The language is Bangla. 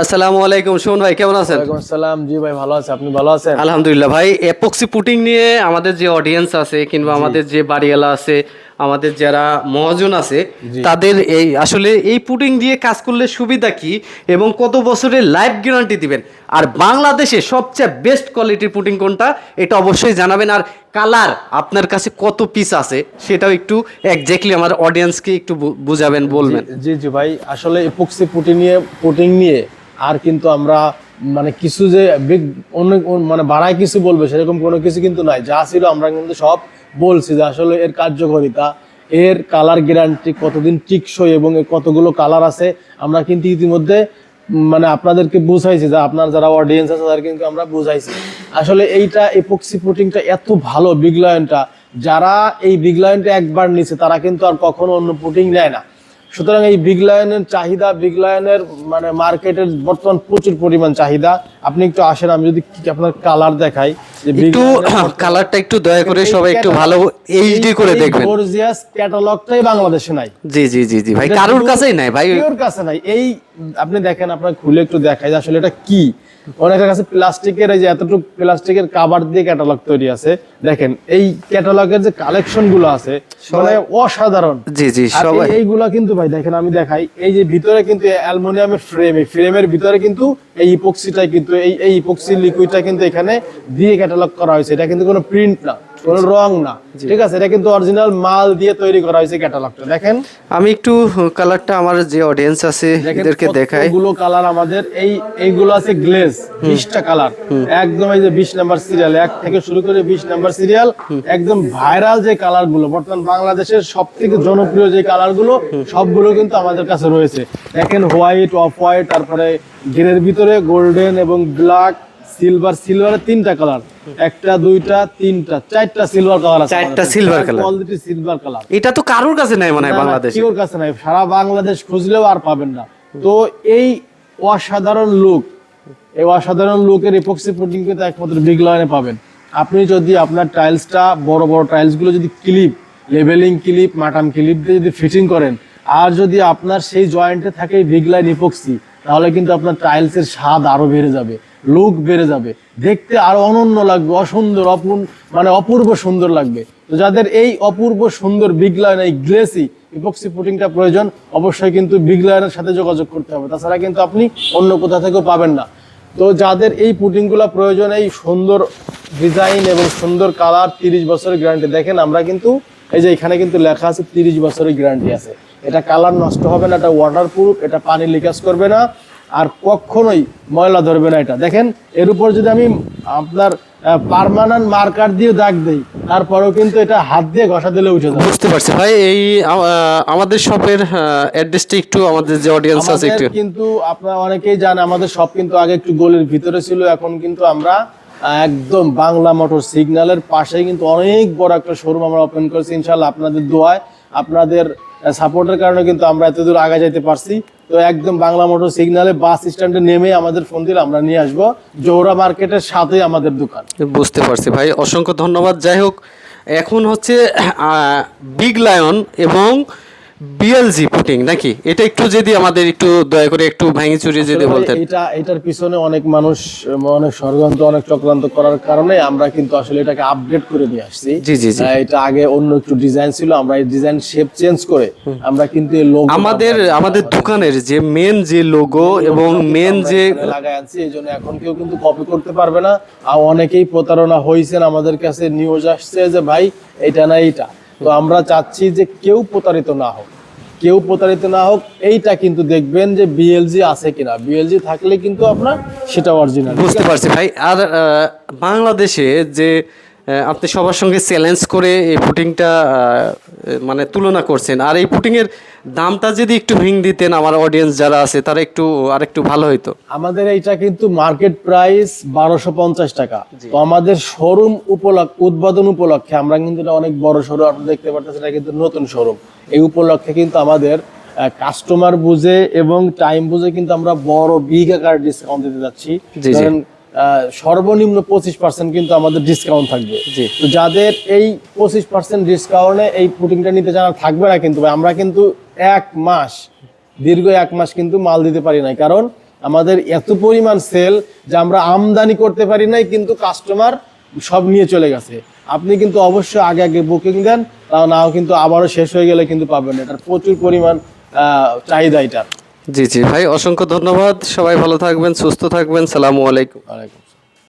আসসালামু আলাইকুম সুমন ভাই কেমন আছেন? আসসালাম জি ভাই ভালো আছে। আপনি ভালো আছেন? আলহামদুলিল্লাহ ভাই এপক্সি পুটিং নিয়ে আমাদের যে অডিয়েন্স আছে কিংবা আমাদের যে বাড়িওয়ালা আছে আমাদের যারা মহাজন আছে তাদের এই আসলে এই পুটিং দিয়ে কাজ করলে সুবিধা কি এবং কত বছরের লাইফ গ্যারান্টি দিবেন? আর বাংলাদেশে সবচেয়ে বেস্ট কোয়ালিটির পুটিং কোনটা এটা অবশ্যই জানাবেন। আর কালার আপনার কাছে কত পিস আছে সেটাও একটু একজ্যাক্টলি আমার অডিয়েন্সকে একটু বুঝাবেন বলবেন। জি জি ভাই আসলে এপক্সি পুটিং নিয়ে পুটিং নিয়ে আর কিন্তু আমরা মানে কিছু যে অনেক মানে বাড়ায় কিছু বলবে, সেরকম কোনো কিছু কিন্তু নাই। যা ছিল আমরা কিন্তু সব বলছি যে আসলে এর কার্যকারিতা, এর কালার গ্যারান্টি কতদিন টিকসই এবং কতগুলো কালার আছে, আমরা কিন্তু ইতিমধ্যে মানে আপনাদেরকে বুঝাইছি যে আপনার যারা অডিয়েন্স আছে, তাদের কিন্তু আমরা বুঝাইছি। আসলে এইটা এপক্সি পুটিংটা এত ভালো বিগ লায়নটা যারা এই বিগ লায়নটা একবার নিছে, তারা কিন্তু আর কখনো অন্য পুটিং নেয় না। সুতরাং এই বিগ লায়নের চাহিদা বিগ লায়নের মানে মার্কেটের বর্তমান প্রচুর পরিমাণ চাহিদা। আপনি একটু আসেন আমি যদি আপনার কালার দেখাই একটু কালারটা একটু দয়া করে সবাই একটু ভালো এইচডি করে দেখবেন। গর্জিয়াস ক্যাটালগটাই বাংলাদেশে নাই। জি জি জি জি ভাই। কারোর কাছেই নাই ভাই। কেউর কাছে নাই। এই আপনি দেখেন আপনার খুলে একটু দেখাই যে আসলে এটা কি। অনেকের কাছে প্লাস্টিকের এই যে এতটুকু প্লাস্টিকের কাভার দিয়ে ক্যাটালগ তৈরি আছে। দেখেন এই ক্যাটালগের যে কালেকশনগুলো আছে মানে অসাধারণ। জি জি সবাই। এই- এইগুলা কিন্তু ভাই দেখেন আমি দেখাই এই যে ভিতরে কিন্তু অ্যালুমিনিয়ামের ফ্রেম এই ফ্রেমের ভিতরে কিন্তু এই ইপক্সিটা কিন্তু এই এই ইপক্সি লিকুইডটা কিন্তু এখানে দিয়ে ক্যাটালগ করা হয়েছে। এটা কিন্তু কোনো প্রিন্ট না। কোনো রং না। ঠিক আছে এটা কিন্তু অরিজিনাল মাল দিয়ে তৈরি করা হয়েছে ক্যাটালগটা দেখেন। আমি একটু কালারটা আমার যে অডিয়েন্স আছে এদেরকে দেখাই। গুলো কালার আমাদের। এই এইগুলো আছে গ্লেজ বিশটা কালার একদম এই যে বিশ নাম্বার সিরিয়াল এক থেকে শুরু করে বিশ নাম্বার সিরিয়াল একদম ভাইরাল যে কালারগুলো বর্তমান বাংলাদেশের সব থেকে জনপ্রিয় যে কালারগুলো সবগুলো কিন্তু আমাদের কাছে রয়েছে। দেখেন হোয়াইট অফ হোয়াইট তারপরে গ্রের ভিতরে গোল্ডেন এবং ব্ল্যাক সিলভার সিলভারের তিনটা কালার একটা দুইটা তিনটা চারটা সিলভার কালার আছে চারটা silver color। Quality silver colour এটা তো কারোর কাছে নাই মনে হয় বাংলাদেশে? কেউর কাছে নাই। সারা বাংলাদেশ খুঁজলেও আর পাবেন না। তো এই অসাধারণ লুক এই অসাধারণ লুকের এপক্সি পুটিং কিন্তু একমাত্র বিগ লাইনে পাবেন। আপনি যদি আপনার টাইলসটা বড় বড় টাইলসগুলো যদি ক্লিপ লেভেলিং ক্লিপ মাটাম ক্লিপ দিয়ে যদি ফিটিং করেন আর যদি আপনার সেই জয়েন্টে থাকে বিগ লাইন ইপক্সি তাহলে কিন্তু আপনার টাইলসের স্বাদ আরও বেড়ে যাবে। লুক বেড়ে যাবে। দেখতে আরও অনন্য লাগবে, অসুন্দর, অপূর্ণ মানে অপূর্ব সুন্দর লাগবে। তো যাদের এই অপূর্ব সুন্দর বিগ লাইন এই গ্লেসি ইপক্সি পুটিংটা প্রয়োজন, অবশ্যই কিন্তু বিগ লাইনের সাথে যোগাযোগ করতে হবে। তাছাড়া কিন্তু আপনি অন্য কোথা থেকেও পাবেন না। তো যাদের এই পুটিংগুলো প্রয়োজন, এই সুন্দর ডিজাইন এবং সুন্দর কালার তিরিশ বছরের গ্যারান্টি দেখেন আমরা কিন্তু এই যে এখানে কিন্তু লেখা আছে তিরিশ বছরের গ্যারান্টি আছে। এটা কালার নষ্ট হবে না, এটা ওয়াটার প্রুফ এটা পানি লিকাজ করবে না। আর কখনোই ময়লা ধরবে না এটা। দেখেন এর উপর যদি আমি আপনার পার্মানেন্ট মার্কার দিয়ে দাগ দেই তারপরেও কিন্তু এটা হাত দিয়ে ঘষা দিলে উঠে যাবে বুঝতে পারছি। ভাই এই আমাদের শপের অ্যাড্রেসটা একটু আমাদের যে অডিয়েন্স আছে একটু। কিন্তু আপনারা অনেকেই জানে আমাদের সব কিন্তু আগে একটু গোলের ভিতরে ছিল এখন কিন্তু আমরা একদম বাংলা মোটর সিগন্যালের পাশে কিন্তু অনেক বড় একটা শোরুম আমরা ওপেন করেছি। ইনশাল্লাহ আপনাদের দোয়ায় আপনাদের সাপোর্টের কারণে কিন্তু আমরা এত দূর আগে যাইতে পারছি। তো একদম বাংলা মোটর সিগনালে বাস স্ট্যান্ডে নেমে আমাদের ফোন দিলে আমরা নিয়ে আসব। জোহরা মার্কেটের সাথে আমাদের দোকান। বুঝতে পারছি ভাই, অসংখ্য ধন্যবাদ। যাই হোক, এখন হচ্ছে বিগ লায়ন এবং বিএলজি পুটিং নাকি? এটা একটু যদি আমাদের একটু দয়া করে একটু ভেঙে চুরিয়ে যদি বলতেন। এটা এটার পিছনে অনেক মানুষ অনেক ষড়যন্ত্র অনেক চক্রান্ত করার কারণে আমরা কিন্তু আসলে এটাকে আপডেট করে নিয়ে আসছি। জি, জি, জি। এটা আগে অন্য একটু ডিজাইন ছিল আমরা এই ডিজাইন শেপ চেঞ্জ করে আমরা কিন্তু এই লোগো আমাদের আমাদের দোকানের যে মেন যে লোগো এবং মেন যে লাগাই আনছি এই জন্য এখন কেউ কিন্তু কপি করতে পারবে না। আর অনেকেই প্রতারণা হয়েছেন আমাদের কাছে নিউজ আসছে যে ভাই এটা না এইটা। তো আমরা চাচ্ছি যে কেউ প্রতারিত না হোক। কেউ প্রতারিত না হোক, এইটা কিন্তু দেখবেন যে বিএলজি আছে কিনা। বিএলজি থাকলে কিন্তু আপনার সেটা অরিজিনাল বুঝতে পারছি ভাই। আর বাংলাদেশে যে আপনি সবার সঙ্গে চ্যালেঞ্জ করে এই পুটিংটা মানে তুলনা করছেন। আর এই পুটিংয়ের দামটা যদি একটু ভিং দিতেন আমার অডিয়েন্স যারা আছে তারা একটু আর একটু ভালো হইতো। আমাদের এইটা কিন্তু মার্কেট প্রাইস বারোশো পঞ্চাশ টাকা। তো আমাদের শোরুম উপলক্ষে উদ্বোধন উপলক্ষে আমরা কিন্তু এটা অনেক বড় শোরুম আপনি দেখতে পাচ্ছেন এটা কিন্তু নতুন শোরুম এই উপলক্ষে কিন্তু আমাদের কাস্টমার বুঝে এবং টাইম বুঝে কিন্তু আমরা বড় বিগ আকার ডিসকাউন্ট দিতে যাচ্ছি। সর্বনিম্ন পঁচিশ পার্সেন্ট কিন্তু আমাদের ডিসকাউন্ট থাকবে। তো যাদের এই পঁচিশ পার্সেন্ট ডিসকাউন্টে এই পুটিংটা নিতে জানা থাকবে না কিন্তু আমরা কিন্তু এক মাস দীর্ঘ এক মাস কিন্তু মাল দিতে পারি না কারণ আমাদের এত পরিমাণ সেল যে আমরা আমদানি করতে পারি নাই কিন্তু কাস্টমার সব নিয়ে চলে গেছে আপনি কিন্তু অবশ্যই আগে আগে বুকিং দেন তাও নাও কিন্তু আবারও শেষ হয়ে গেলে কিন্তু পাবেন না। এটার প্রচুর পরিমাণ চাহিদা এটার জি জি। ভাই অসংখ্য ধন্যবাদ। সবাই ভালো থাকবেন সুস্থ থাকবেন। সালামু আলাইকুম।